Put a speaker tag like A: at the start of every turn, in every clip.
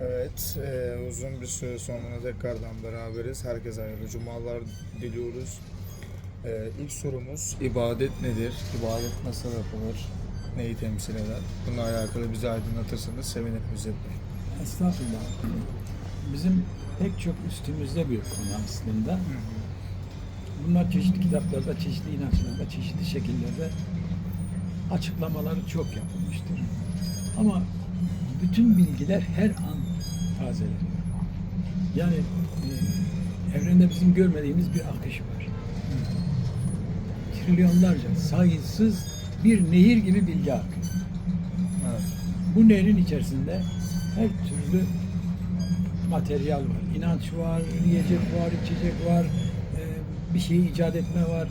A: Evet, e, uzun bir süre sonra tekrardan beraberiz. Herkese hayırlı cumalar diliyoruz. E, ilk sorumuz ibadet nedir? İbadet nasıl yapılır? Neyi temsil eder? Bununla alakalı bizi aydınlatırsanız sevinirim İzzet Bey.
B: Estağfurullah. Bizim pek çok üstümüzde bir konu aslında. Bunlar çeşitli kitaplarda, çeşitli inançlarda, çeşitli şekillerde açıklamaları çok yapılmıştır. Ama bütün bilgiler her an tazeleniyor. Yani e, evrende bizim görmediğimiz bir akış var. Trilyonlarca, sayısız bir nehir gibi bilgi akıyor.
A: Evet.
B: Bu nehrin içerisinde her türlü materyal var. İnanç var, yiyecek var, içecek var, e, bir şeyi icat etme var.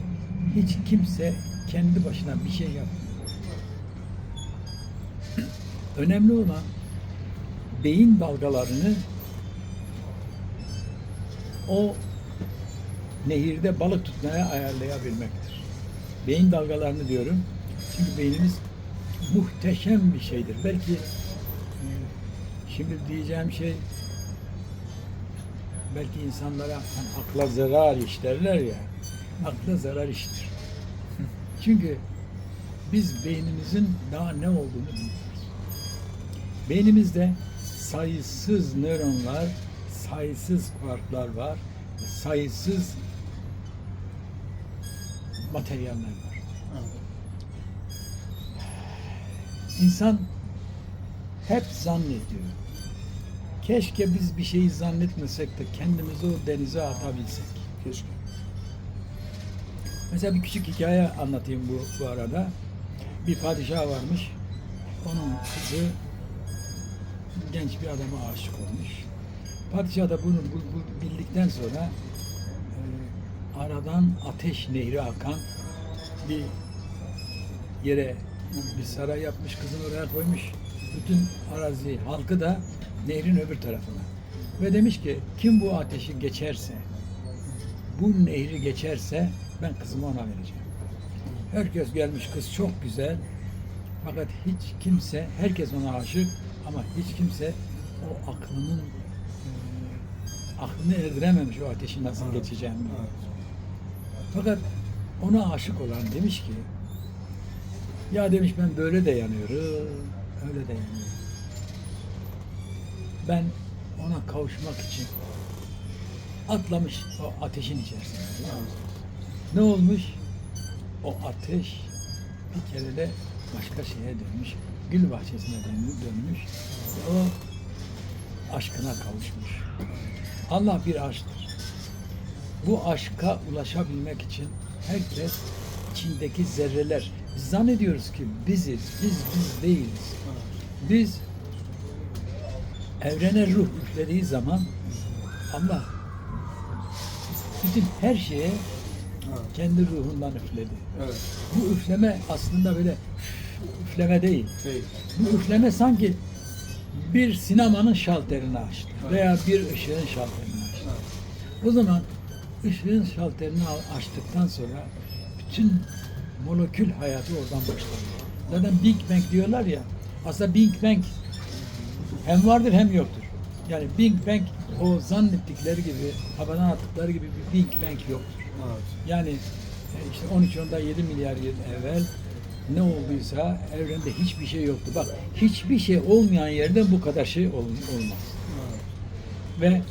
B: Hiç kimse kendi başına bir şey yapmıyor. Önemli olan beyin dalgalarını o nehirde balık tutmaya ayarlayabilmektir. Beyin dalgalarını diyorum. Çünkü beynimiz muhteşem bir şeydir. Belki e, şimdi diyeceğim şey belki insanlara hani akla zarar iş derler ya. Akla zarar iştir. Çünkü biz beynimizin daha ne olduğunu bilmiyoruz. Beynimizde sayısız nöronlar, sayısız kuarklar var, sayısız materyaller var. İnsan hep zannediyor. Keşke biz bir şeyi zannetmesek de kendimizi o denize atabilsek.
A: Keşke.
B: Mesela bir küçük hikaye anlatayım bu, bu arada. Bir padişah varmış. Onun kızı genç bir adama aşık olmuş. Padişah da bunu bu, bu bildikten sonra e, aradan ateş nehri akan bir yere bir saray yapmış, kızını oraya koymuş. Bütün arazi halkı da nehrin öbür tarafına. Ve demiş ki kim bu ateşi geçerse, bu nehri geçerse ben kızımı ona vereceğim. Herkes gelmiş kız çok güzel. Fakat hiç kimse, herkes ona aşık ama hiç kimse o aklının e, aklını erdirememiş o ateşi nasıl geçeceğini. Fakat ona aşık olan demiş ki ya demiş ben böyle de yanıyorum, öyle de yanıyorum. Ben ona kavuşmak için atlamış o ateşin içerisine. Ne olmuş? O ateş bir kere de başka şeye dönmüş. Gül bahçesine dönmüş. O aşkına kavuşmuş. Allah bir aşktır. Bu aşka ulaşabilmek için herkes içindeki zerreler. Biz zannediyoruz ki biziz, biz biz değiliz. Biz evrene ruh üflediği zaman Allah bütün her şeye kendi ruhundan üfledi.
A: Evet.
B: Bu üfleme aslında böyle üfleme değil.
A: Değil.
B: Bu üfleme sanki bir sinemanın şalterini açtı veya bir ışığın şalterini açtı. O zaman ışığın şalterini açtıktan sonra bütün molekül hayatı oradan başladı. Zaten Big Bang diyorlar ya, aslında Big Bang hem vardır hem yoktur. Yani Big Bang o zannettikleri gibi, havadan attıkları gibi bir Big Bang yoktur.
A: Evet.
B: Yani e, işte 13 onda 7 milyar yıl evvel ne olduysa evrende hiçbir şey yoktu. Bak hiçbir şey olmayan yerde bu kadar şey ol- olmaz. Ve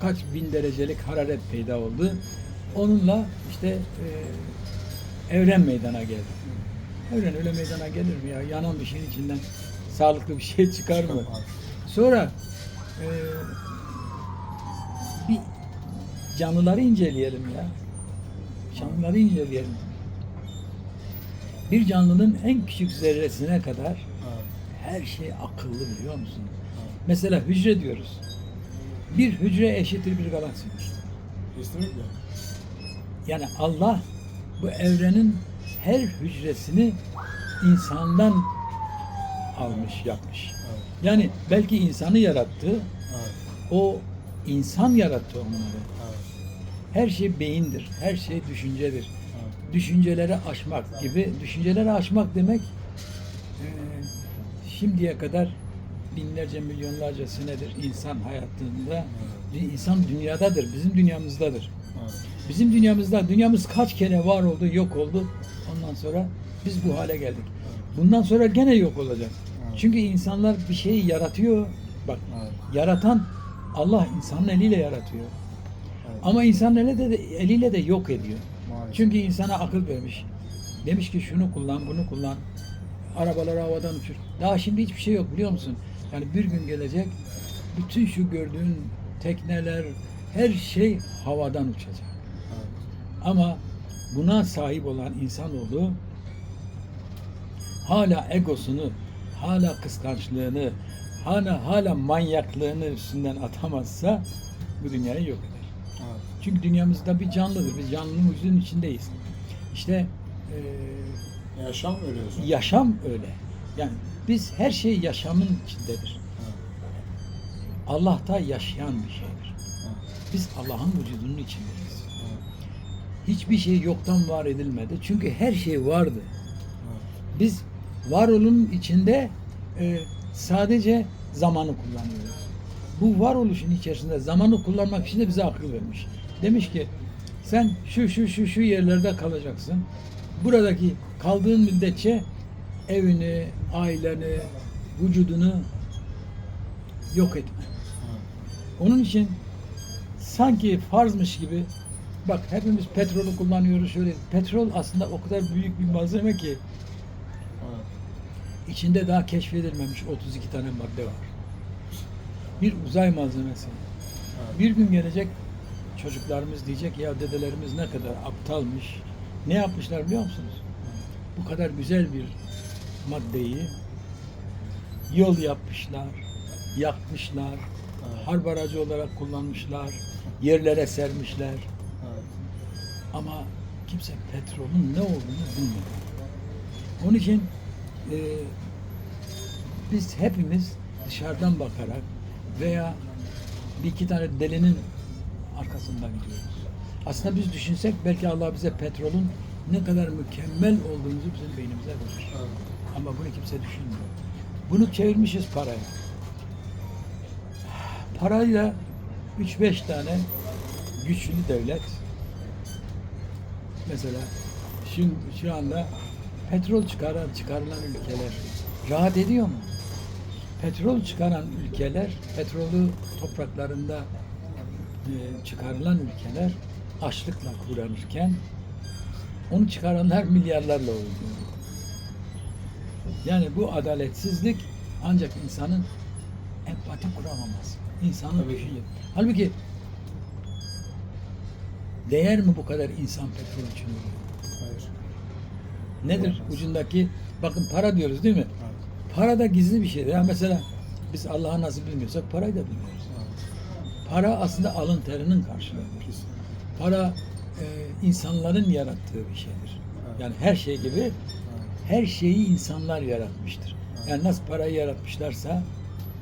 B: kaç bin derecelik hararet peyda oldu. Onunla işte e, evren meydana geldi. Evren öyle meydana gelir mi ya? Yanan bir şeyin içinden sağlıklı bir şey çıkar mı? Sonra e, bir canlıları inceleyelim ya. Canlıları inceleyelim. Bir canlının en küçük zerresine kadar
A: Evet.
B: her şey akıllı biliyor musun? Mesela hücre diyoruz. Bir hücre eşittir bir galaksidir.
A: Kesinlikle.
B: Yani Allah bu evrenin her hücresini insandan almış, yapmış.
A: Evet.
B: Yani belki insanı yarattı,
A: Evet.
B: o insan yarattı onları.
A: Evet.
B: Her şey beyindir, her şey düşüncedir. Düşünceleri aşmak gibi, düşünceleri aşmak demek e, şimdiye kadar binlerce milyonlarca senedir insan hayatında insan dünyadadır. Bizim dünyamızdadır. Bizim dünyamızda dünyamız kaç kere var oldu, yok oldu. Ondan sonra biz bu hale geldik. Bundan sonra gene yok olacak. Çünkü insanlar bir şeyi yaratıyor. Bak yaratan Allah insanın eliyle yaratıyor. Ama insanın eliyle de, eliyle de yok ediyor. Çünkü insana akıl vermiş. Demiş ki şunu kullan, bunu kullan. Arabaları havadan uçur. Daha şimdi hiçbir şey yok biliyor musun? Yani bir gün gelecek bütün şu gördüğün tekneler, her şey havadan uçacak.
A: Evet.
B: Ama buna sahip olan insanoğlu hala egosunu, hala kıskançlığını, hala hala manyaklığını üstünden atamazsa bu dünyayı yok eder. Çünkü dünyamızda bir canlıdır. Biz canlının vücudun içindeyiz. İşte eee,
A: Yaşam veriyorsun.
B: yaşam öyle. Yani biz her şey yaşamın içindedir.
A: Evet.
B: Allah'ta yaşayan bir şeydir. Biz Allah'ın vücudunun içindeyiz. Hiçbir şey yoktan var edilmedi. Çünkü her şey vardı. Biz varolunun içinde e, sadece zamanı kullanıyoruz. Bu varoluşun içerisinde zamanı kullanmak için de bize akıl vermiş. Demiş ki sen şu şu şu şu yerlerde kalacaksın. Buradaki kaldığın müddetçe evini, aileni, vücudunu yok etme. Onun için sanki farzmış gibi bak hepimiz petrolü kullanıyoruz şöyle. Petrol aslında o kadar büyük bir malzeme ki içinde daha keşfedilmemiş 32 tane madde var. Bir uzay malzemesi. Bir gün gelecek çocuklarımız diyecek ya dedelerimiz ne kadar aptalmış. Ne yapmışlar biliyor musunuz? Bu kadar güzel bir maddeyi yol yapmışlar, yakmışlar,
A: Evet.
B: harp aracı olarak kullanmışlar, yerlere sermişler.
A: Evet.
B: Ama kimse petrolün ne olduğunu bilmiyor. Onun için e, biz hepimiz dışarıdan bakarak veya bir iki tane delinin arkasından gidiyoruz. Aslında biz düşünsek belki Allah bize petrolün ne kadar mükemmel olduğumuzu bizim beynimize verir.
A: Evet.
B: Ama bunu kimse düşünmüyor. Bunu çevirmişiz paraya. Parayla 3-5 tane güçlü devlet mesela şu, şu anda petrol çıkaran çıkarılan ülkeler rahat ediyor mu? Petrol çıkaran ülkeler, petrolü topraklarında çıkarılan ülkeler açlıkla kıvranırken onu çıkaranlar milyarlarla oynuyor. Yani bu adaletsizlik ancak insanın empati kuramaması. İnsanın
A: Tabii.
B: Halbuki değer mi bu kadar insan petrol için?
A: Hayır.
B: Nedir
A: Olmaz.
B: ucundaki bakın para diyoruz değil mi?
A: Evet.
B: Para da gizli bir şeydir. Ya mesela biz Allah'ı nasıl bilmiyorsak parayı da bilmiyoruz. Para aslında alın terinin karşılığıdır.
A: Kesin.
B: Para e, insanların yarattığı bir şeydir. Yani her şey gibi her şeyi insanlar yaratmıştır. Yani nasıl parayı yaratmışlarsa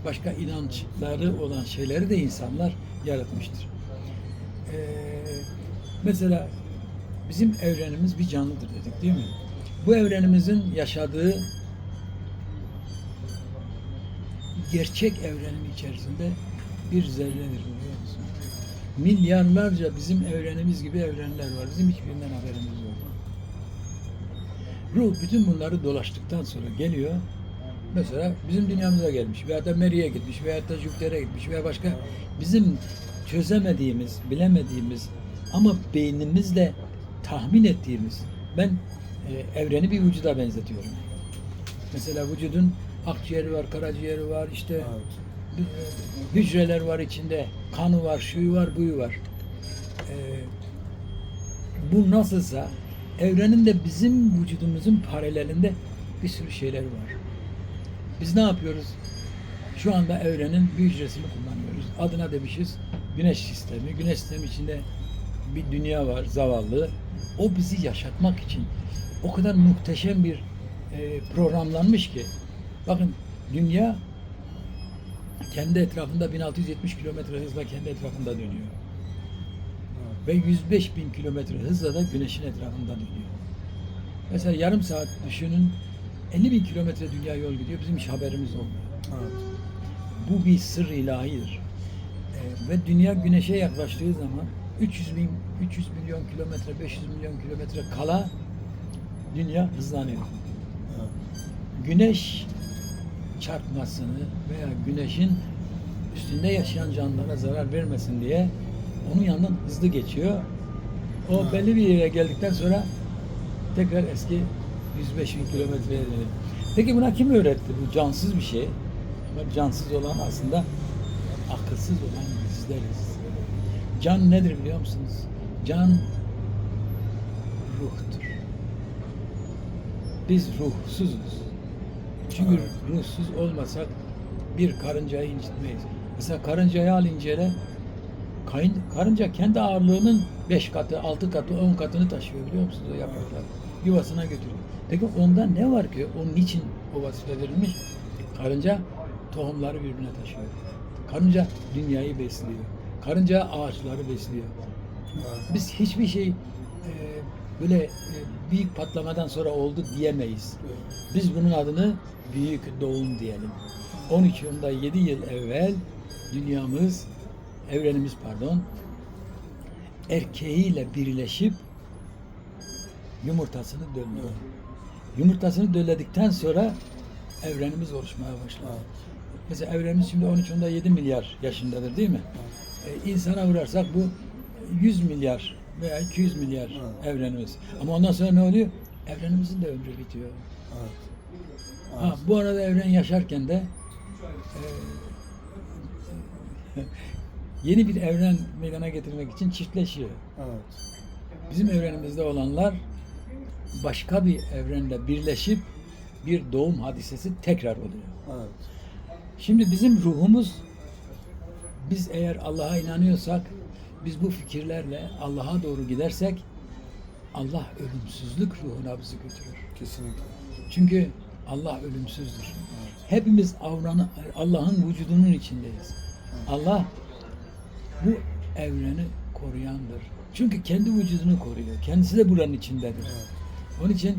B: başka inançları olan şeyleri de insanlar yaratmıştır. Ee, mesela bizim evrenimiz bir canlıdır dedik değil mi? Bu evrenimizin yaşadığı gerçek evrenin içerisinde bir zerredir biliyor musun? Milyarlarca bizim evrenimiz gibi evrenler var. Bizim hiçbirinden haberimiz yok. Ruh bütün bunları dolaştıktan sonra geliyor. Mesela bizim dünyamıza gelmiş veya da Meri'ye gitmiş veya da Jüpiter'e gitmiş veya başka bizim çözemediğimiz, bilemediğimiz ama beynimizle tahmin ettiğimiz ben e, evreni bir vücuda benzetiyorum. Mesela vücudun akciğeri var, karaciğeri var, işte
A: Evet.
B: Hücreler var içinde, kanı var, şuyu var, buyu var. E, bu nasılsa evrenin de bizim vücudumuzun paralelinde bir sürü şeyler var. Biz ne yapıyoruz? Şu anda evrenin bir hücresini kullanıyoruz. Adına demişiz güneş sistemi. Güneş sistemi içinde bir dünya var zavallı. O bizi yaşatmak için o kadar muhteşem bir e, programlanmış ki. Bakın dünya kendi etrafında 1670 kilometre hızla kendi etrafında dönüyor. Ve 105 bin kilometre hızla da güneşin etrafında dönüyor. Mesela yarım saat düşünün 50 bin kilometre dünya yol gidiyor. Bizim hiç haberimiz olmuyor.
A: Evet.
B: Bu bir sır ilahidir. Ee, ve dünya güneşe yaklaştığı zaman 300 bin, 300 milyon kilometre, 500 milyon kilometre kala dünya hızlanıyor.
A: Evet.
B: Güneş çarpmasını veya güneşin üstünde yaşayan canlılara zarar vermesin diye onun yanından hızlı geçiyor. O
A: Ha.
B: belli bir yere geldikten sonra tekrar eski 105 bin kilometreye dönüyor. Peki buna kim öğretti? Bu cansız bir şey. Ama cansız olan aslında akılsız olan bizleriz. Can nedir biliyor musunuz? Can ruhtur. Biz ruhsuzuz. Çünkü ruhsuz olmasak bir karıncayı incitmeyiz. Mesela karıncayı al incele. Kayın, karınca kendi ağırlığının 5 katı, 6 katı, 10 katını taşıyor biliyor musunuz o yaprakları? Yuvasına götürüyor. Peki onda ne var ki? Onun için o vazife verilmiş? Karınca tohumları birbirine taşıyor. Karınca dünyayı besliyor. Karınca ağaçları besliyor. Biz hiçbir şey e, böyle e, büyük patlamadan sonra oldu diyemeyiz. Biz bunun adını büyük doğum diyelim. 13 yılda 7 yıl evvel dünyamız, evrenimiz pardon, erkeğiyle birleşip yumurtasını döllüyor. Yumurtasını dölledikten sonra evrenimiz oluşmaya.
A: Evet.
B: Mesela evrenimiz şimdi 13 yılda 7 milyar yaşındadır değil mi? E, insana vurarsak bu 100 milyar veya 200 milyar
A: Evet.
B: evrenimiz. Ama ondan sonra ne oluyor? Evrenimizin de ömrü bitiyor.
A: Evet.
B: Ha, bu arada evren yaşarken de e, yeni bir evren meydana getirmek için çiftleşiyor.
A: Evet.
B: Bizim evrenimizde olanlar başka bir evrenle birleşip bir doğum hadisesi tekrar oluyor.
A: Evet.
B: Şimdi bizim ruhumuz biz eğer Allah'a inanıyorsak biz bu fikirlerle Allah'a doğru gidersek Allah ölümsüzlük ruhuna bizi götürür.
A: Kesinlikle.
B: Çünkü Allah ölümsüzdür. Hepimiz avranı Allah'ın vücudunun içindeyiz. Allah bu evreni koruyandır. Çünkü kendi vücudunu koruyor. Kendisi de buranın içindedir.
A: Evet.
B: Onun için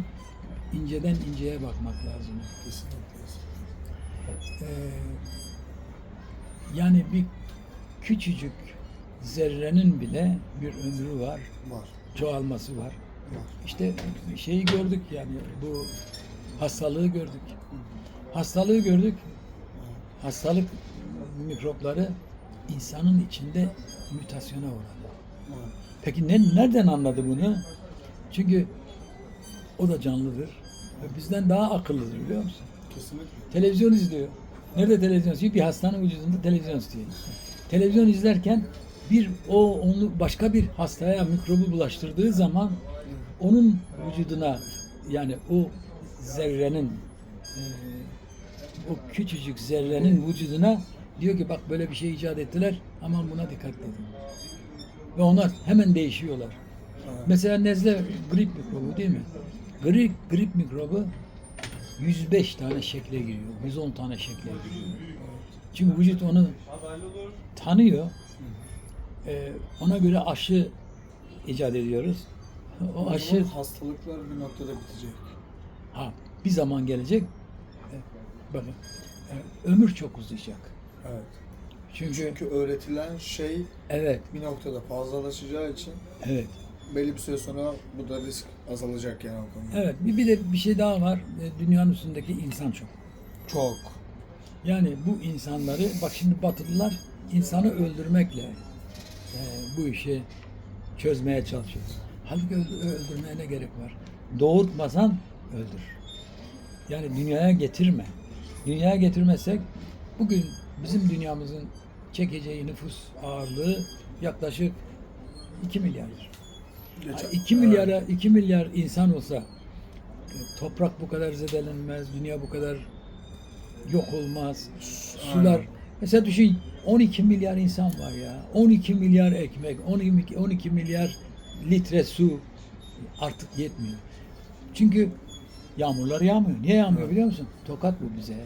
B: inceden inceye bakmak lazım.
A: Kesinlikle.
B: Ee, yani bir küçücük zerrenin bile bir ömrü var,
A: Var.
B: çoğalması var. İşte şeyi gördük yani bu hastalığı gördük. Hastalığı gördük. Hastalık mikropları insanın içinde mutasyona uğradı. Peki ne, nereden anladı bunu? Çünkü o da canlıdır. Ve bizden daha akıllıdır biliyor musun?
A: Kesinlikle.
B: Televizyon izliyor. Nerede televizyon izliyor? Bir hastanın vücudunda televizyon izliyor. Televizyon izlerken bir o onu başka bir hastaya mikrobu bulaştırdığı zaman onun vücuduna yani o zerrenin e, o küçücük zerrenin vücuduna diyor ki bak böyle bir şey icat ettiler aman buna dikkat edin. Ve onlar hemen değişiyorlar. Mesela nezle grip mikrobu değil mi? Grip, grip mikrobu 105 tane şekle giriyor. 110 tane şekle giriyor. Çünkü vücut onu tanıyor. Ee, ona göre aşı icat ediyoruz. O
A: O
B: aşı
A: zaman hastalıklar bir noktada bitecek.
B: ha, bir zaman gelecek. Ee, bakın e, ömür çok uzayacak.
A: Evet.
B: Çünkü,
A: Çünkü öğretilen şey
B: evet,
A: bir noktada fazlalaşacağı için
B: evet.
A: belli bir süre sonra bu da risk azalacak yani o konuda.
B: Evet, bir, bir de bir şey daha var. E, Dünyanın üstündeki insan çok.
A: Çok.
B: Yani bu insanları, bak şimdi Batılılar insanı öldürmekle bu işi çözmeye çalışıyor. Halbuki öld- öldürmeye ne gerek var? Doğurtmasan öldür. Yani dünyaya getirme. Dünyaya getirmezsek bugün bizim dünyamızın çekeceği nüfus ağırlığı yaklaşık 2 milyardır.
A: Geçen-
B: 2 milyara 2 milyar insan olsa toprak bu kadar zedelenmez, dünya bu kadar yok olmaz. Sular
A: Aynen.
B: mesela düşün 12 milyar insan var ya. 12 milyar ekmek, 12 12 milyar litre su artık yetmiyor. Çünkü yağmurlar yağmıyor. Niye yağmıyor
A: Evet.
B: biliyor musun? Tokat bu bize.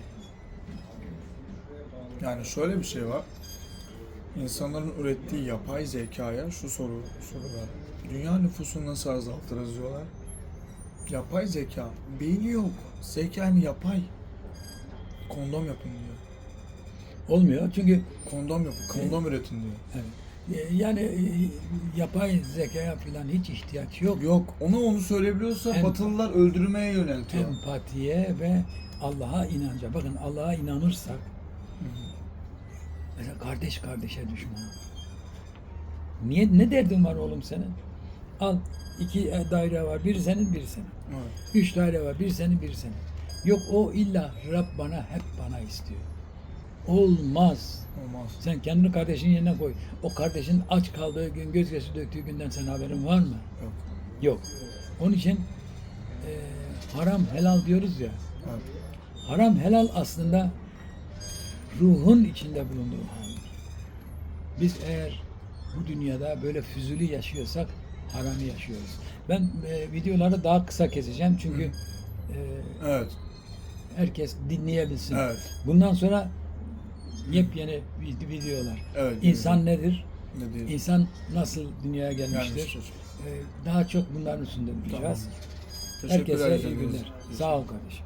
A: Yani şöyle bir şey var. İnsanların ürettiği yapay zekaya şu soru sorular. Dünya nüfusunu nasıl azaltırız diyorlar. Yapay zeka. Beyni yok. Zeka yani yapay. Kondom yapın diyor.
B: Olmuyor çünkü
A: Kondom yapın, kondom üretin diyor.
B: evet, e, yani e, yapay zekaya falan hiç ihtiyaç yok.
A: Yok, ona onu söyleyebiliyorsa
B: Em-
A: Batılılar öldürmeye yöneltiyor.
B: Empatiye ve Allah'a inanca. Bakın Allah'a inanırsak mesela kardeş kardeşe düşman. Niye ne derdin var oğlum senin? Al iki e, daire var. Biri senin, biri senin.
A: Evet.
B: Üç daire var. Biri senin, biri senin. Yok o illa Rab bana hep bana istiyor. Olmaz.
A: Olmaz.
B: Sen kendini kardeşin yerine koy. O kardeşin aç kaldığı gün, göz yaşı döktüğü günden sen haberin var mı?
A: Yok.
B: Yok. Onun için e, haram helal diyoruz ya.
A: Evet.
B: Haram helal aslında ruhun içinde bulunduğu haldir. Biz eğer bu dünyada böyle füzuli yaşıyorsak haramı yaşıyoruz. Ben e, videoları daha kısa keseceğim çünkü e,
A: Evet.
B: herkes dinleyebilsin.
A: Evet.
B: Bundan sonra yepyeni vid- videolar.
A: Evet.
B: İnsan nedir?
A: ne diyeyim?
B: İnsan nasıl dünyaya gelmiştir?
A: Gelmiştir.
B: E, daha çok bunların üstünde duracağız.
A: Tamam.
B: Herkese iyi günler. Sağ ol kardeşim.